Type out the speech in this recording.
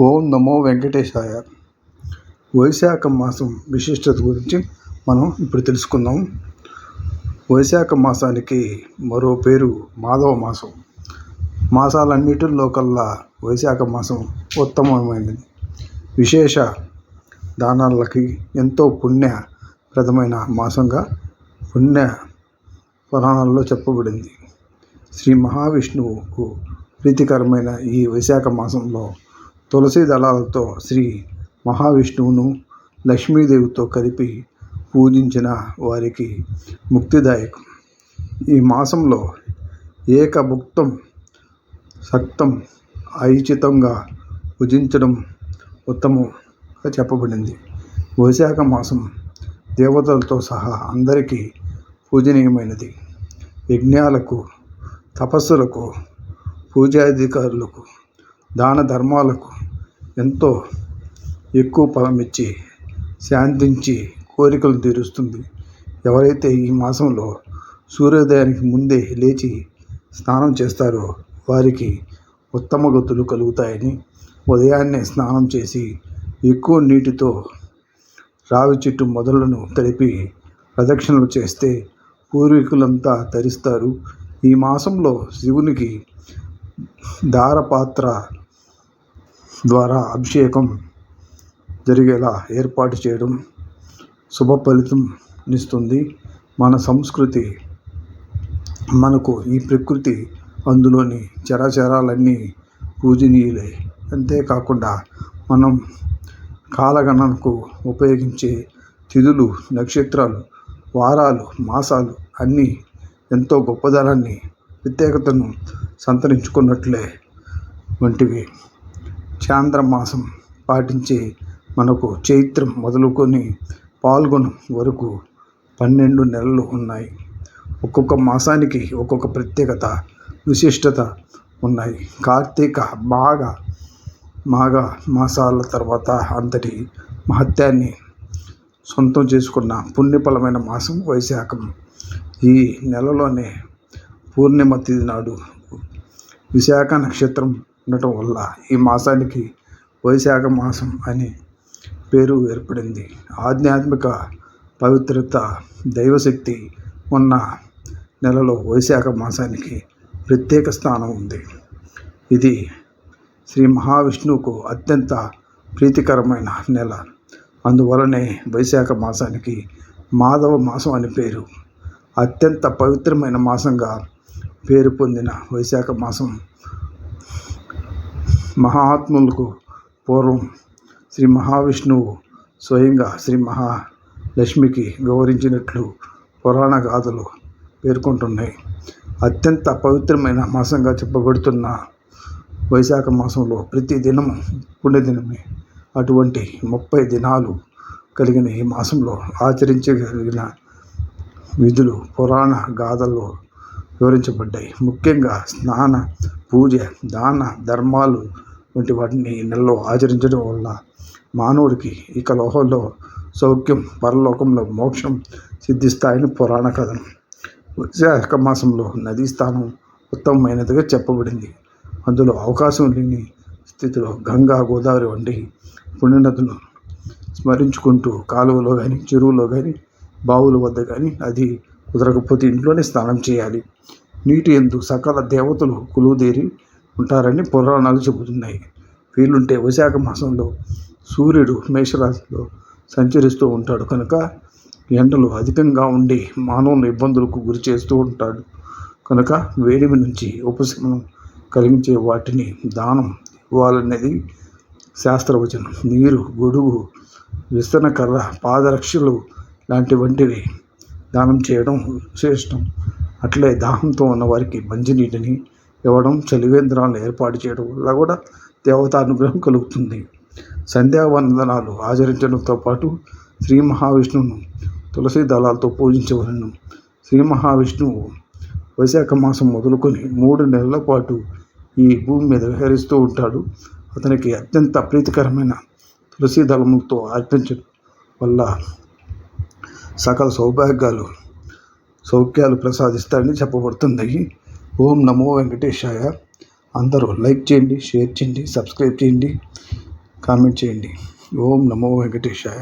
ఓం నమో వెంకటేశాయ. వైశాఖ మాసం విశిష్టత గురించి మనం ఇప్పుడు తెలుసుకుందాం. వైశాఖ మాసానికి మరో పేరు మాధవ మాసం. మాసాలన్నిటిలో కల్లా వైశాఖ మాసం ఉత్తమమైనది. విశేష దానాలకి ఎంతో పుణ్యప్రదమైన మాసంగా పుణ్య పురాణాల్లో చెప్పబడింది. శ్రీ మహావిష్ణువుకు ప్రీతికరమైన ఈ వైశాఖ మాసంలో తులసి దళాలతో శ్రీ మహావిష్ణువును లక్ష్మీదేవితో కలిపి పూజించిన వారికి ముక్తిదాయకం. ఈ మాసంలో ఏకభుక్తం సక్తం ఐచితంగా పూజించడం ఉత్తమంగా చెప్పబడింది. వైశాఖ మాసం దేవతలతో సహా అందరికీ పూజనీయమైనది. యజ్ఞాలకు తపస్సులకు పూజాధికారులకు దాన ధర్మాలకు ఎంతో ఎక్కువ ఫలం ఇచ్చి శాంతించి కోరికలు తీరుస్తుంది. ఎవరైతే ఈ మాసంలో సూర్యోదయానికి ముందే లేచి స్నానం చేస్తారో వారికి ఉత్తమ గతులు కలుగుతాయని ఉదయాన్నే స్నానం చేసి ఎక్కువ నీటితో రావి చెట్టు మొదలను తడిపి ప్రదక్షిణలు చేస్తే పూర్వీకులంతా తరిస్తారు. ఈ మాసంలో శివునికి దారపాత్ర ద్వారా అభిషేకం జరిగేలా ఏర్పాటు చేయడం శుభ ఫలితం ఇస్తుంది. మన సంస్కృతి మనకు ఈ ప్రకృతి అందులోని చరాచరాలన్నీ పూజనీయులే. అంతేకాకుండా మనం కాలగణనకు ఉపయోగించే తిథులు నక్షత్రాలు వారాలు మాసాలు అన్నీ ఎంతో గొప్పదనాన్ని ప్రత్యేకతను సంతరించుకున్నట్లే వంటివి. చాంద్రమాసం పాటించే మనకు చైత్రం మొదలుకొని పాల్గొనం వరకు పన్నెండు నెలలు ఉన్నాయి. ఒక్కొక్క మాసానికి ఒక్కొక్క ప్రత్యేకత విశిష్టత ఉన్నాయి. కార్తీక మాఘ మాఘ మాసాల తర్వాత అంతటి మహత్యాన్ని సొంతం చేసుకున్న పుణ్యఫలమైన మాసం వైశాఖం. ఈ నెలలోనే పూర్ణిమ తిథి నాడు విశాఖ నక్షత్రం ఉండటం వల్ల ఈ మాసానికి వైశాఖ మాసం అని పేరు ఏర్పడింది. ఆధ్యాత్మిక పవిత్రత దైవశక్తి ఉన్న నెలలో వైశాఖ మాసానికి ప్రత్యేక స్థానం ఉంది. ఇది శ్రీ మహావిష్ణువుకు అత్యంత ప్రీతికరమైన నెల. అందువలనే వైశాఖ మాసానికి మాధవ మాసం అని పేరు. అత్యంత పవిత్రమైన మాసంగా పేరు పొందిన వైశాఖ మాసం మహాత్ములకు పూర్వం శ్రీ మహావిష్ణువు స్వయంగా శ్రీ మహాలక్ష్మికి వివరించినట్లు పురాణ గాథలు పేర్కొంటున్నాయి. అత్యంత పవిత్రమైన మాసంగా చెప్పబడుతున్న వైశాఖ మాసంలో ప్రతి దినము పుణ్యదినమే. అటువంటి ముప్పై దినాలు కలిగిన ఈ మాసంలో ఆచరించగలిగిన విధులు పురాణ గాథల్లో వివరించబడ్డాయి. ముఖ్యంగా స్నాన పూజ దాన ధర్మాలు వంటి వాటిని నెలలో ఆచరించడం వల్ల మానవుడికి ఇక లోహంలో సౌఖ్యం పరలోకంలో మోక్షం సిద్ధిస్తాయని పురాణ కథనం. విశాఖ మాసంలో నదీ స్థానం ఉత్తమమైనదిగా చెప్పబడింది. అందులో అవకాశం లేని స్థితిలో గంగా గోదావరి వంటి పుణ్యనదులు స్మరించుకుంటూ కాలువలో కానీ చెరువులో కానీ బావుల వద్ద కానీ అది కుదరకపోతే ఇంట్లోనే స్నానం చేయాలి. నీటి ఎందు సకల దేవతలు కొలువుదేరి ఉంటారని పురాణాలు చెబుతున్నాయి. వీలుంటే వైశాఖ మాసంలో సూర్యుడు మేషరాశిలో సంచరిస్తూ ఉంటాడు. కనుక ఎండలు అధికంగా ఉండి మానవుని ఇబ్బందులకు గురి చేస్తూ ఉంటాడు. కనుక వేడిమి నుంచి ఉపశమనం కలిగించే వాటిని దానం ఇవ్వాలనేది శాస్త్రవచనం. నీరు గొడుగు విస్తరణ కర్ర పాదరక్షలు లాంటి వంటివి దానం చేయడం శ్రేష్టం అట్లే దాహంతో ఉన్న వారికి మంచినీటిని ఇవ్వడం చలివేంద్రాలను ఏర్పాటు చేయడం వల్ల కూడా దేవతానుగ్రహం కలుగుతుంది. సంధ్యావందనాలు ఆచరించడంతో పాటు శ్రీ మహావిష్ణువును తులసి దళాలతో పూజించవలను. శ్రీ మహావిష్ణువు వైశాఖ మాసం మొదలుకొని మూడు నెలల పాటు ఈ భూమి మీద విహరిస్తూ ఉంటాడు. అతనికి అత్యంత ప్రీతికరమైన తులసి దళములతో అర్పించడం వల్ల సకల సౌభాగ్యాలు సౌఖ్యాలు ప్రసాదిస్తాడని చెప్పబడుతుంది. ఓం నమో వెంకటేశాయ. అందరూ లైక్ చేయండి షేర్ చేయండి సబ్స్క్రైబ్ చేయండి కామెంట్ చేయండి. ఓం నమో వెంకటేశాయ.